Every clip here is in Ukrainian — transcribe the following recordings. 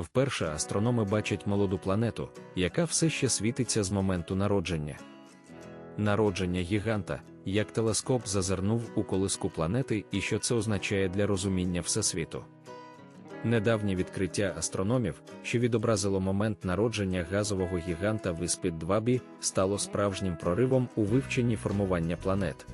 Вперше астрономи бачать молоду планету, яка все ще світиться з моменту народження. Народження гіганта, як телескоп зазирнув у колиску планети і що це означає для розуміння Всесвіту. Недавнє відкриття астрономів, що відобразило момент народження газового гіганта Виспід 2b, стало справжнім проривом у вивченні формування планет.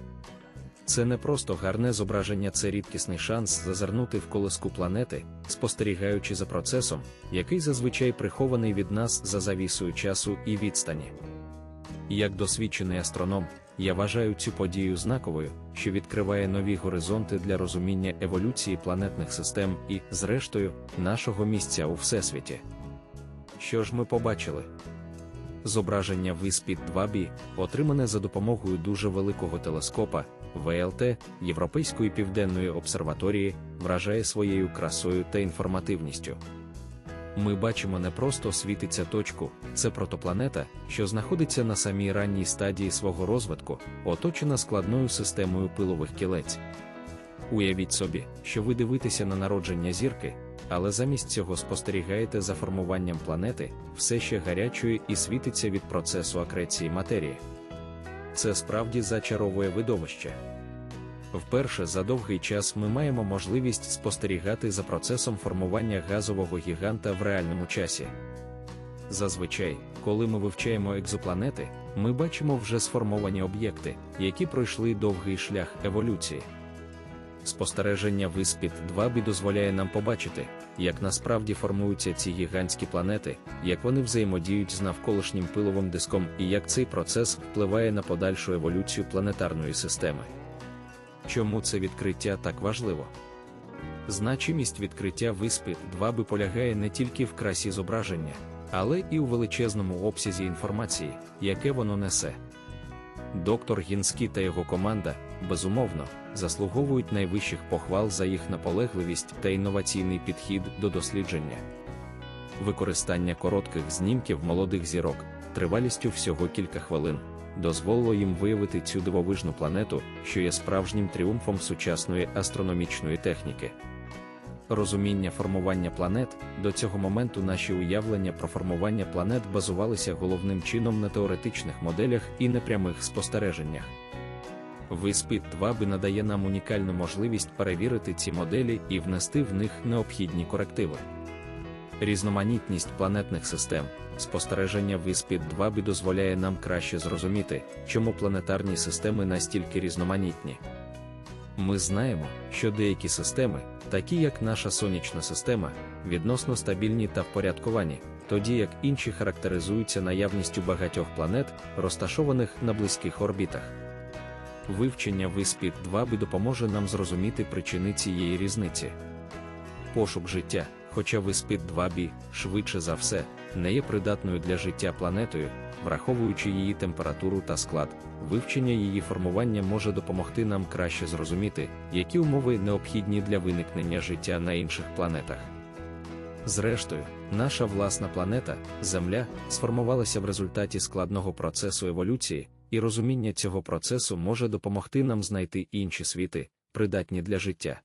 Це не просто гарне зображення, це рідкісний шанс зазирнути в колиску планети, спостерігаючи за процесом, який зазвичай прихований від нас за завісою часу і відстані. Як досвідчений астроном, я вважаю цю подію знаковою, що відкриває нові горизонти для розуміння еволюції планетних систем і, зрештою, нашого місця у всесвіті. Що ж ми побачили? Зображення Виспід 2B, отримане за допомогою дуже великого телескопа ВЛТ Європейської південної обсерваторії, вражає своєю красою та інформативністю. Ми бачимо не просто світиться точку, це протопланета, що знаходиться на самій ранній стадії свого розвитку, оточена складною системою пилових кілець. Уявіть собі, що ви дивитеся на народження зірки, але замість цього спостерігаєте за формуванням планети, все ще гарячої і світиться від процесу акреції матерії. Це справді зачаровує видовище. Вперше за довгий час ми маємо можливість спостерігати за процесом формування газового гіганта в реальному часі. Зазвичай, коли ми вивчаємо екзопланети, ми бачимо вже сформовані об'єкти, які пройшли довгий шлях еволюції. Спостереження Виспід 2B дозволяє нам побачити, як насправді формуються ці гігантські планети, як вони взаємодіють з навколишнім пиловим диском і як цей процес впливає на подальшу еволюцію планетарної системи. Чому це відкриття так важливо? Значимість відкриття Виспід 2B полягає не тільки в красі зображення, але і у величезному обсязі інформації, яке воно несе. Доктор Гінський та його команда, безумовно, заслуговують найвищих похвал за їх наполегливість та інноваційний підхід до дослідження. Використання коротких знімків молодих зірок, тривалістю всього кілька хвилин, дозволило їм виявити цю дивовижну планету, що є справжнім тріумфом сучасної астрономічної техніки. Розуміння формування планет до цього моменту наші уявлення про формування планет базувалися головним чином на теоретичних моделях і непрямих спостереженнях. Виспід 2B надає нам унікальну можливість перевірити ці моделі і внести в них необхідні корективи. Різноманітність планетних систем, спостереження Виспід 2B дозволяє нам краще зрозуміти, чому планетарні системи настільки різноманітні. Ми знаємо, що деякі системи, такі як наша сонячна система, відносно стабільні та впорядковані, тоді як інші характеризуються наявністю багатьох планет, розташованих на близьких орбітах. Вивчення Виспід 2B допоможе нам зрозуміти причини цієї різниці. Пошук життя, хоча Виспід 2B, швидше за все, не є придатною для життя планетою, враховуючи її температуру та склад, вивчення її формування може допомогти нам краще зрозуміти, які умови необхідні для виникнення життя на інших планетах. Зрештою, наша власна планета, Земля, сформувалася в результаті складного процесу еволюції, і розуміння цього процесу може допомогти нам знайти інші світи, придатні для життя.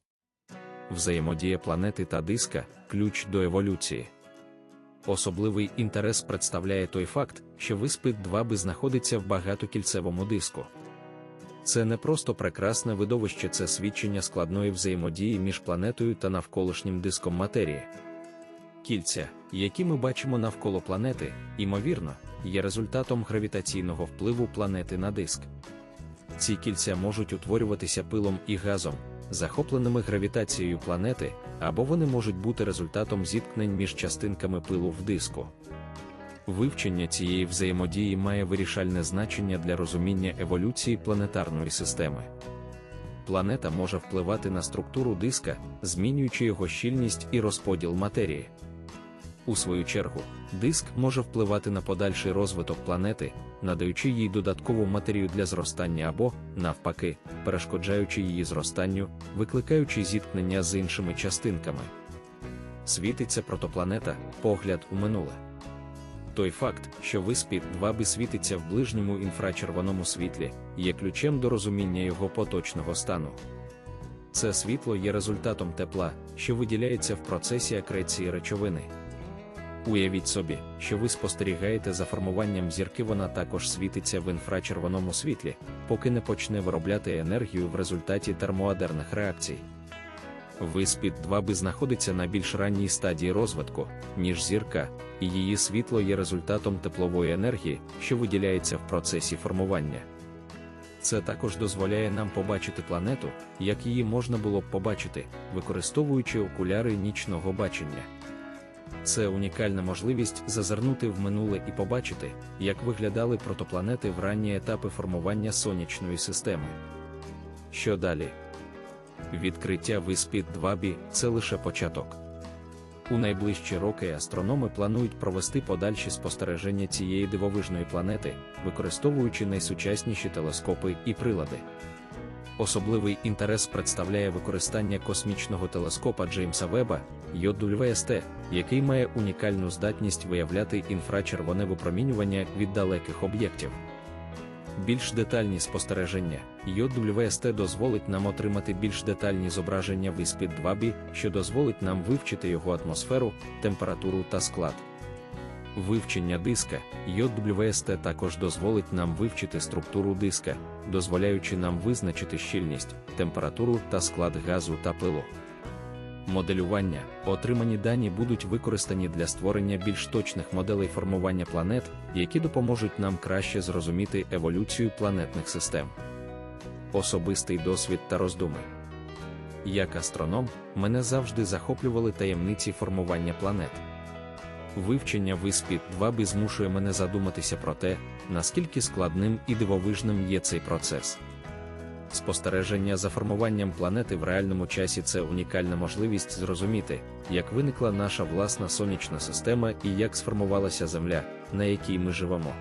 Взаємодія планети та диска ключ до еволюції. Особливий інтерес представляє той факт, що Виспид 2B знаходиться в багатокільцевому диску. Це не просто прекрасне видовище, це свідчення складної взаємодії між планетою та навколишнім диском матерії. Кільця, які ми бачимо навколо планети, ймовірно, є результатом гравітаційного впливу планети на диск. Ці кільця можуть утворюватися пилом і газом, захопленими гравітацією планети, або вони можуть бути результатом зіткнень між частинками пилу в диску. Вивчення цієї взаємодії має вирішальне значення для розуміння еволюції планетарної системи. Планета може впливати на структуру диска, змінюючи його щільність і розподіл матерії. У свою чергу, диск може впливати на подальший розвиток планети, надаючи їй додаткову матерію для зростання або, навпаки, перешкоджаючи її зростанню, викликаючи зіткнення з іншими частинками. Світиться протопланета, погляд у минуле. Той факт, що виспід 2B світиться в ближньому інфрачервоному світлі, є ключем до розуміння його поточного стану. Це світло є результатом тепла, що виділяється в процесі акреції речовини. Уявіть собі, що ви спостерігаєте за формуванням зірки, вона також світиться в інфрачервоному світлі, поки не почне виробляти енергію в результаті термоадерних реакцій. Виспід 2 b знаходиться на більш ранній стадії розвитку, ніж зірка, і її світло є результатом теплової енергії, що виділяється в процесі формування. Це також дозволяє нам побачити планету, як її можна було б побачити, використовуючи окуляри нічного бачення. Це унікальна можливість зазирнути в минуле і побачити, як виглядали протопланети в ранні етапи формування сонячної системи. Що далі? Відкриття виспід 2B – це лише початок. У найближчі роки астрономи планують провести подальші спостереження цієї дивовижної планети, використовуючи найсучасніші телескопи і прилади. Особливий інтерес представляє використання космічного телескопа Джеймса Веба YODULVST, який має унікальну здатність виявляти інфрачервоне випромінювання від далеких об'єктів. Більш детальні спостереження YODWST дозволить нам отримати більш детальні зображення виспід 2B, що дозволить нам вивчити його атмосферу, температуру та склад. Вивчення диска YODWST також дозволить нам вивчити структуру диска, дозволяючи нам визначити щільність, температуру та склад газу та пилу. Моделювання, отримані дані будуть використані для створення більш точних моделей формування планет, які допоможуть нам краще зрозуміти еволюцію планетних систем. Особистий досвід та роздуми. Як астроном, мене завжди захоплювали таємниці формування планет. Вивчення виспід 2 b змушує мене задуматися про те, наскільки складним і дивовижним є цей процес. Спостереження за формуванням планети в реальному часі це унікальна можливість зрозуміти, як виникла наша власна сонячна система і як сформувалася Земля, на якій ми живемо.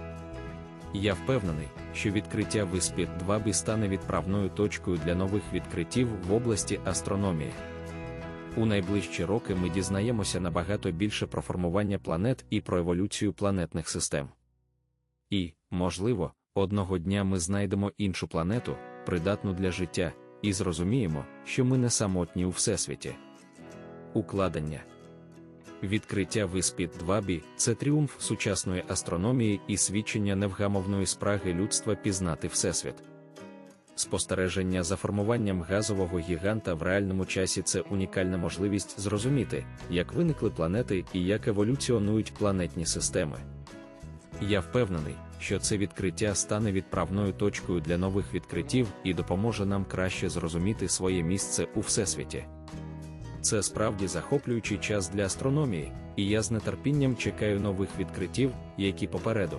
Я впевнений, що відкриття виспід 2 b стане відправною точкою для нових відкриттів в області астрономії. У найближчі роки ми дізнаємося набагато більше про формування планет і про еволюцію планетних систем. І, можливо, одного дня ми знайдемо іншу планету, придатну для життя, і зрозуміємо, що ми не самотні у всесвіті. Укладення Відкриття виспід 2B – це тріумф сучасної астрономії і свідчення невгамовної спраги людства пізнати Всесвіт. Спостереження за формуванням газового гіганта в реальному часі це унікальна можливість зрозуміти, як виникли планети і як еволюціонують планетні системи. Я впевнений, що це відкриття стане відправною точкою для нових відкриттів і допоможе нам краще зрозуміти своє місце у всесвіті. Це справді захоплюючий час для астрономії, і я з нетерпінням чекаю нових відкриттів, які попереду.